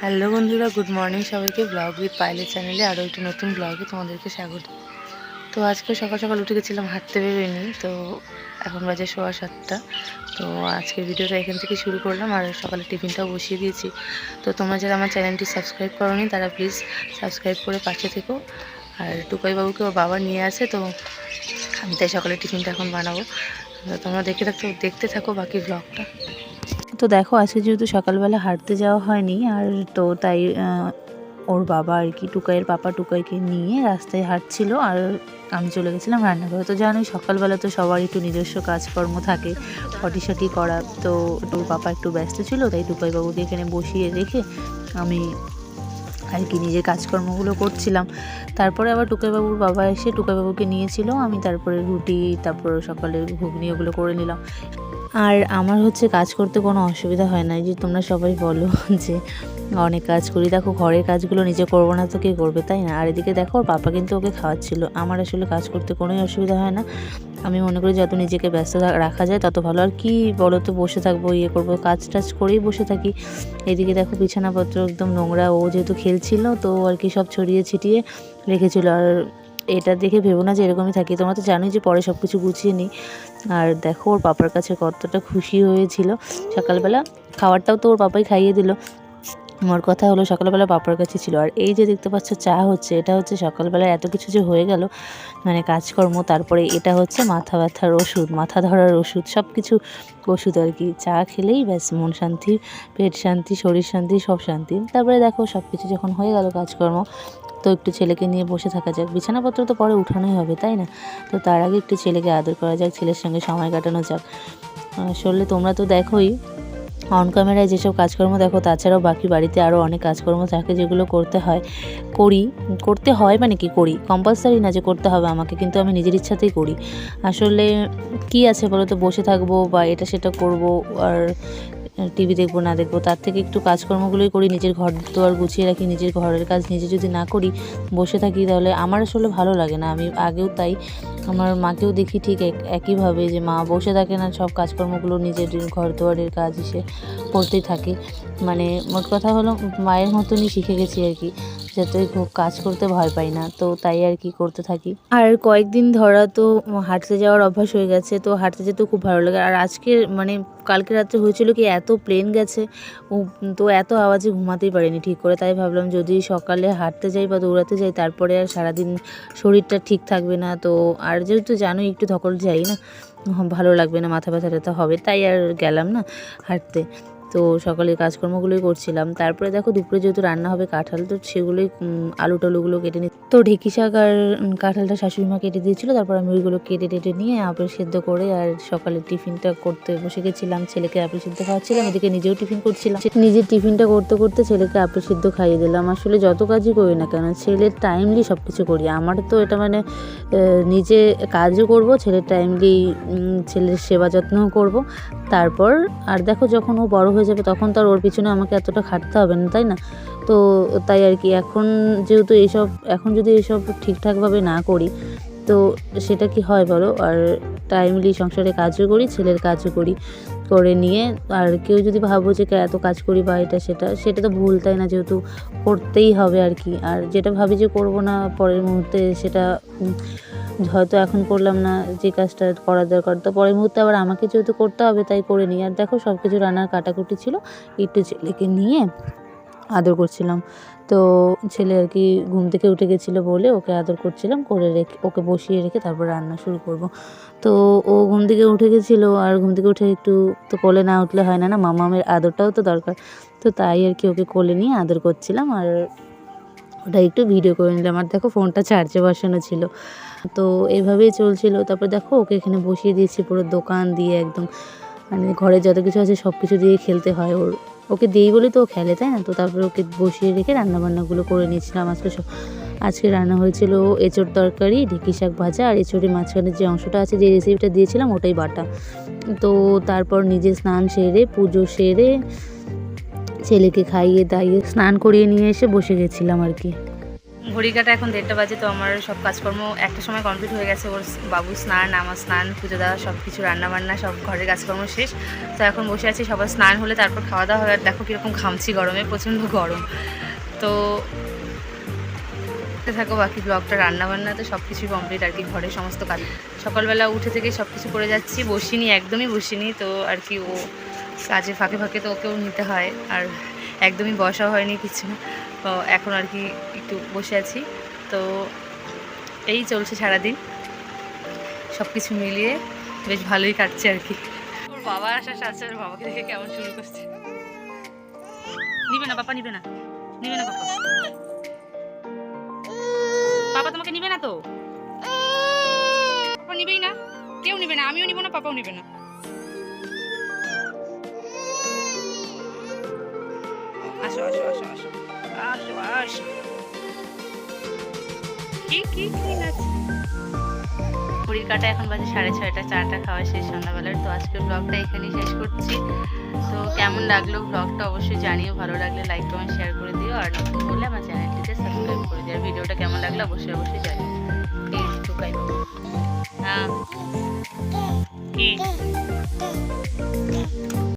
Hello বন্ধুরা, good morning সবাইকে। Blog with Pilot চ্যানেলে আরও একটি নতুন ব্লগে তোমাদেরকে স্বাগত। তো আজকে সকাল সকাল উঠে গেছিলাম, হাঁটতে বেরোয়নি তো এখন বাজে সোয়া সাতটা। তো আজকের ভিডিওটা এখান থেকে শুরু করলাম, আর সকালে টিফিনটাও বসিয়ে দিয়েছি। তো তোমরা যারা আমার চ্যানেলটি সাবস্ক্রাইব করোনি, তারা প্লিজ সাবস্ক্রাইব করে পাশে থেকো। আর টুকাই বাবুকে ওর বাবা নিয়ে আসে, তো আমি তাই সকালে টিফিনটা এখন বানাবো। তোমরা দেখে থাকো, দেখতে থাকো বাকি ব্লগটা। তো দেখো, আজকে যেহেতু সকালবেলা হাঁটতে যাওয়া হয়নি, আর তো তাই ওর বাবা আর কি টুকাইয়ের পাপা টুকাইকে নিয়ে রাস্তায় হাঁটছিল, আর আমি চলে গেছিলাম রান্নাঘরে। তো জানোই, সকালবেলা তো সবার একটু নিজস্ব কাজকর্ম থাকে ফটি সাটি করা। তো তোর পাপা একটু ব্যস্ত ছিল, তাই টুকাই বাবুকে এখানে বসিয়ে রেখে আমি আর কি নিজের কাজকর্মগুলো করছিলাম। তারপরে আবার টুকাইবাবুর বাবা এসে টুকাইবাবুকে নিয়েছিল, আমি তারপরে রুটি, তারপর সকালে ঘুগনি ওগুলো করে নিলাম। আর আমার হচ্ছে কাজ করতে কোনো অসুবিধা হয় না। যে তোমরা সবাই বলো যে অনেক কাজ করি। দেখো ঘরের কাজগুলো নিজে করব না তো কে করবে, তাই না? আর এদিকে দেখো ওর পাপা কিন্তু ওকে খাওয়াচ্ছিল। আমার আসলে কাজ করতে কোনোই অসুবিধা হয় না। আমি মনে করি যত নিজেকে ব্যস্ত রাখা যায়, তত ভালো। আর কি বলো তো বসে থাকব ইয়ে করব, কাজ টাজ করেই বসে থাকি। এদিকে দেখো বিছানাপত্র একদম নোংরা। ও যেহেতু খেলছিল, তো আর কি সব ছড়িয়ে ছিটিয়ে রেখেছিল। আর এটা দেখে ভেবো না যে এরকমই থাকি। তোমরা তো জানোই যে পরে সব কিছু গুছিয়ে নিই। আর দেখো, ওর পাপার কাছে কতটা খুশি হয়েছিল। সকালবেলা খাবারটাও তো ওর পাপাই খাইয়ে দিল। আমার কথা হলো সকালবেলা পাপার কাছে ছিল। আর এই যে দেখতে পাচ্ছ, চা হচ্ছে, এটা হচ্ছে সকালবেলা এত কিছু যে হয়ে গেল। মানে কাজকর্ম, তারপরে এটা হচ্ছে মাথা ব্যথার ওষুধ, মাথা ধরার ওষুধ সব কিছু ওষুধ আর কি। চা খেলেই ব্যাস, মন শান্তি, পেট শান্তি, শরীর শান্তি, সব শান্তি। তারপরে দেখো সব কিছু যখন হয়ে গেল কাজকর্ম, তো একটু ছেলেকে নিয়ে বসে থাকা যাক। বিছানাপত্র তো পরে উঠানোই হবে, তাই না? তো তার আগে একটু ছেলেকে আদর করা যাক, ছেলের সঙ্গে সময় কাটানো যাক। আসলে তোমরা তো দেখোই অন ক্যামেরায় যেসব কাজকর্ম দেখো, তাছাড়াও বাকি বাড়িতে আরও অনেক কাজকর্ম থাকে যেগুলো করতে হয়, করি, করতে হয় মানে কি করি? কম্পালসারি না যে করতে হবে, আমাকে কিন্তু আমি নিজের ইচ্ছাতেই করি। আসলে কি আছে বলো তো বসে থাকব বা এটা সেটা করব, আর টিভি দেখব, না দেখব, তার থেকে একটু কাজকর্মগুলোই করি, নিজের ঘর দুয়ার গুছিয়ে রাখি, নিজের ঘরের কাজ নিজে যদি না করি, বসে থাকি, তাহলে আমার আসলে ভালো লাগে না। আমি আগেও তাই, আমার মাকেও দেখি ঠিক এক- একইভাবে যে মা বসে থাকে না, সব কাজকর্মগুলো নিজের ঘর দোয়ারের কাজ এসে করতেই থাকে। মানে মোট কথা হলো, মায়ের মতনই শিখে গেছি আর কি। যাতে খুব কাজ করতে ভয় পাই না, তো তাই আর কি করতে থাকি। আর কয়েকদিন ধরা তো হাঁটতে যাওয়ার অভ্যাস হয়ে গেছে, তো হাঁটতে যেতে খুব ভালো লাগে। আর আজকে মানে কালকে রাত্রে হয়েছিল কি, এত প্লেন গেছে তো এত আওয়াজে ঘুমাতেই পারিনি ঠিক করে। তাই ভাবলাম যদি সকালে হাঁটতে যাই বা দৌড়াতে যাই, তারপরে আর সারাদিন শরীরটা ঠিক থাকবে না, তো আর যেহেতু জানোই একটু ধকল যাই না, ভালো লাগবে না, মাথা ব্যথা ট্যাথা হবে, তাই আর গেলাম না হাঁটতে। তো সকালের কাজকর্মগুলোই করছিলাম। তারপরে দেখো দুপুরে যেহেতু রান্না হবে কাঁঠাল, তো সেগুলোই আলু টালুগুলো কেটে নি তো ঢেকি শাক আর কাঁঠালটা শাশুড়ি মা কেটে দিয়েছিল। তারপর আমি ওইগুলো কেটে টেটে নিয়ে আপেল সেদ্ধ করে আর সকালে টিফিনটা করতে বসে গেছিলাম। ছেলেকে আপেল সিদ্ধ খাওয়াচ্ছিলাম, এদিকে নিজেও টিফিন করছিলাম। নিজের টিফিনটা করতে করতে ছেলেকে আপেল সেদ্ধ খাইয়ে দিলাম। আসলে যত কাজই করি না কেন, ছেলের টাইমলি সব কিছু করি। আমার তো এটা মানে নিজে কাজও করব, ছেলের টাইমলি ছেলের সেবা যত্নও করব। তারপর, আর দেখো যখন ও বড় হয়ে যাবে, তখন তো আর ওর পিছনে আমাকে এতটা খাটতে হবে না, তাই না? তো তাই আর কি, এখন যেহেতু এইসব, এখন যদি এইসব ঠিকঠাকভাবে না করি, তো সেটা কি হয় বলো? আর টাইমলি সংসারে কাজও করি, ছেলের কাজও করি। করে নিয়ে, আর কেউ যদি ভাবো যে এত কাজ করি বা এটা সেটা সেটা তো ভুল, তাই না? যেহেতু করতেই হবে আর কি। আর যেটা ভাবি যে করব না পরের মুহূর্তে সেটা হয়তো এখন করলাম না, যে কাজটা করার দরকার। তো পরের মুহূর্তে আবার আমাকে যেহেতু করতে হবে, তাই করে নিই। আর দেখো সব কিছু রান্নার কাটাকুটি ছিল, একটু ছেলেকে নিয়ে আদর করছিলাম। তো ছেলে আর কি ঘুম থেকে উঠে গেছিল বলে ওকে আদর করছিলাম, করে রেখে ওকে বসিয়ে রেখে তারপর রান্না শুরু করব। তো ও ঘুম থেকে উঠে গেছিল আর ঘুম থেকে উঠে একটু তো কোলে না উঠলে হয় না না মামামের আদরটাও তো দরকার। তো তাই আর কি ওকে কোলে নিয়ে আদর করছিলাম আর ওটা একটু ভিডিও করে নিলাম। আর দেখো ফোনটা চার্জে বসানো ছিল। তো এভাবেই চলছিল। তারপর দেখো ওকে এখানে বসিয়ে দিয়েছি পুরো দোকান দিয়ে একদম। মানে ঘরে যত কিছু আছে সব কিছু দিয়ে খেলতে হয় ওর। ওকে দিই বলে তো খেলে, তাই না? তো তারপরে ওকে বসিয়ে রেখে রান্নাবান্নাগুলো করে নিয়েছিলাম আজকে সব। আজকে রান্না হয়েছিল এঁচোড় তরকারি, ঢেঁকি শাক ভাজা আর এঁচোড়ের মাঝখানে যে অংশটা আছে, যে রেসিপিটা দিয়েছিলাম, ওটাই বাটা। তো তারপর নিজে স্নান সেরে, পুজো সেরে ছেলেকে খাইয়ে দাইয়ে স্নান করিয়ে নিয়ে এসে বসে গেছিলাম আর কি। ঘড়ি কাটা এখন দেড়টা বাজে, তো আমার সব কাজকর্ম একটা সময় কমপ্লিট হয়ে গেছে। ওর বাবু স্নান, আমার স্নান, পুজো দেওয়া সব কিছু রান্নাবান্না, সব ঘরের কাজকর্ম শেষ। তো এখন বসে আছি, সবার স্নান হলে তারপর খাওয়া দাওয়া হবে। আর দেখো কীরকম ঘামছি গরমে, প্রচণ্ড গরম। তো দেখতে থাকো, বাকি ব্লগটা রান্নাবান্না তো সব কিছুই কমপ্লিট আর কি, ঘরের সমস্ত কাজ। সকালবেলা উঠে থেকে সব কিছু করে যাচ্ছি, বসিনি, একদমই বসিনি। তো আর কি ও কাজে ফাঁকে ফাঁকে তো ওকেও নিতে হয়। আর একদমই বসা হয়নি কিছু। তো এখন আর কি একটু বসে আছি। তো এই চলছে সারাদিন। সব কিছু মিলিয়ে বেশ ভালোই কাটছে আর কি। ওর বাবা আসার সাথে সাথে বাবাকে দেখে কেমন শুরু করছে। নিবে না, পাপা নিবে না। নিবে না, পাপা। পাপা তোমাকে নিবে না তো? নিবেই না। কেউ নিবে না, আমিও নিব না, পাপাও নিবে না। আসো আসো আসো আসো। আসো আসো। কি কি নাচ? ঘড়ির কাটা এখন বাজে সাড়ে ছয়টা চারটা খাওয়া শেষ সন্ধ্যাবেলার। তো আজকের ব্লগটা এখানেই শেষ করছি। তো কেমন লাগল ব্লগটা অবশ্যই জানিও, ভালো লাগলে লাইক কমেন্ট শেয়ার করে দিও। আর নতুন হলে আমার চ্যানেলটিতে সাবস্ক্রাইব করে দিও। আর ভিডিওটা কেমন লাগল অবশ্যই অবশ্যই জানিও।